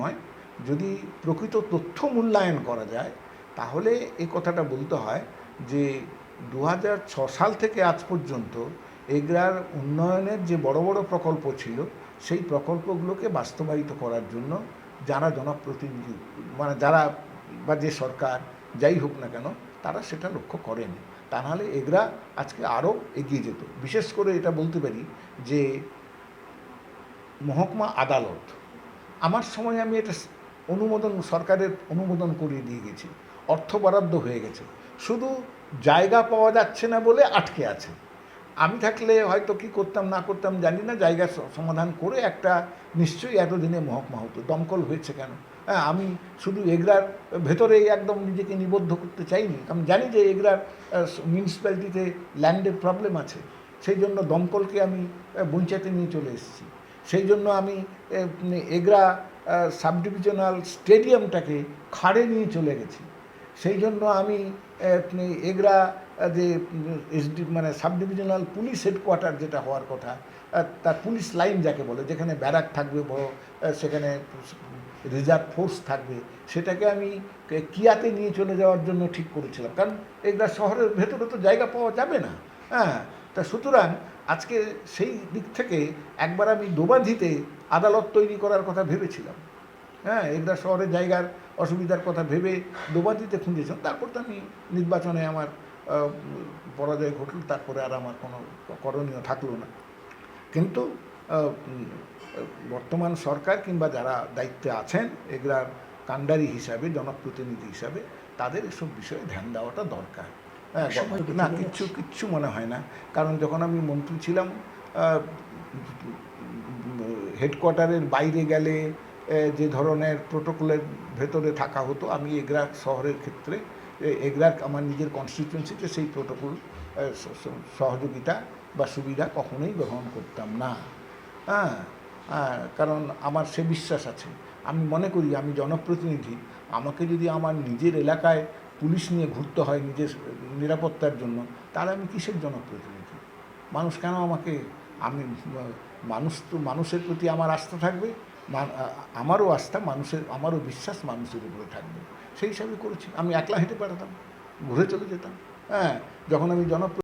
নয়। যদি প্রকৃত তথ্য মূল্যায়ন করা যায়, তাহলে এই কথাটা বলতে হয় যে দু সাল থেকে আজ পর্যন্ত এগরার উন্নয়নের যে বড় বড় প্রকল্প ছিল, সেই প্রকল্পগুলোকে বাস্তবায়িত করার জন্য যারা জনপ্রতিনিধি মানে যারা বা যে সরকার, যাই হোক না কেন, তারা সেটা লক্ষ্য করেনি। তা নাহলে এগরা আজকে আরও এগিয়ে যেত। বিশেষ করে এটা বলতে পারি যে, মহকুমা আদালত আমার সময় আমি এটা অনুমোদন, সরকারের অনুমোদন করিয়ে দিয়ে গেছি। অর্থ বরাদ্দ হয়ে গেছে। শুধু জায়গা পাওয়া যাচ্ছে না বলে আটকে আছে। আমি থাকলে হয়তো কি করতাম, না করতাম জানি না, জায়গা সমাধান করে একটা নিশ্চয়ই এতদিনে মহকুমা হতো। দমকল হয়েছে কেন? হ্যাঁ আমি শুধু এগরার ভেতরেই একদম নিজেকে নিবদ্ধ করতে চাইনি। আমি জানি যে এগরার মিউনিসিপ্যালিটিতে ল্যান্ডের প্রবলেম আছে। সেই জন্য দমকলকে আমি বঞ্চাতে নিয়ে চলে এসেছি। সেই জন্য আমি এগরা সাব ডিভিশনাল স্টেডিয়ামটাকে খাড়ে নিয়ে চলে গেছি। সেই জন্য আমি এগরা যে এসডি মানে সাব ডিভিশনাল পুলিশ হেডকোয়ার্টার যেটা হওয়ার কথা তার পুলিশ লাইন যাকে বলে, যেখানে ব্যারাক থাকবে বড় সেখানে রিজার্ভ ফোর্স থাকবে, সেটাকে আমি কিয়াতে নিয়ে চলে যাওয়ার জন্য ঠিক করেছিলাম। কারণ এগুলা শহরের ভেতরে তো জায়গা পাওয়া যাবে না। হ্যাঁ তা সুতরাং আজকে সেই দিক থেকে একবার আমি দোবাধিতে আদালত তৈরি করার কথা ভেবেছিলাম। হ্যাঁ এগুলা শহরের জায়গার অসুবিধার কথা ভেবে দোবাদিতে খুঁজেছিলাম। তারপর তো আমি নির্বাচনে আমার পরাজয় ঘটল, তারপরে আর আমার কোনো করণীয় থাকল না। কিন্তু বর্তমান সরকার কিংবা যারা দায়িত্বে আছেন, এগুলার কাণ্ডারি হিসাবে, জনপ্রতিনিধি হিসাবে, তাদের এসব বিষয়ে ধ্যান দেওয়াটা দরকার। না চলে কিচ্ছু কিচ্ছু মনে হয় না। কারণ যখন আমি মন্ত্রী ছিলাম হেডকোয়ার্টারের বাইরে গেলে যে ধরনের প্রোটোকলের ভেতরে থাকা হতো আমি এগরা শহরের ক্ষেত্রে এ- এগরার আমার নিজের কনস্টিটিউয়েন্সিতে সেই প্রোটোকল সহযোগিতা বা সুবিধা কখনোই গ্রহণ করতাম না। হ্যাঁ হ্যাঁ, কারণ আমার সে বিশ্বাস আছে। আমি মনে করি আমি জনপ্রতিনিধি। আমাকে যদি আমার নিজের এলাকায় পুলিশ নিয়ে ঘুরতে হয় নিজের নিরাপত্তার জন্য, তাহলে আমি কিসের জনপ্রতিনিধি? মানুষ কেন আমাকে, আমি মানুষ তো মানুষের প্রতি আমার আস্থা থাকবে আমারও আস্থা, মানুষের, আমারও বিশ্বাস মানুষের উপরে থাকবে। সেই হিসাবে করেছি। আমি একলা হেঁটে বেড়াতাম, ঘুরে চলে যেতাম। হ্যাঁ যখন আমি জনপ্র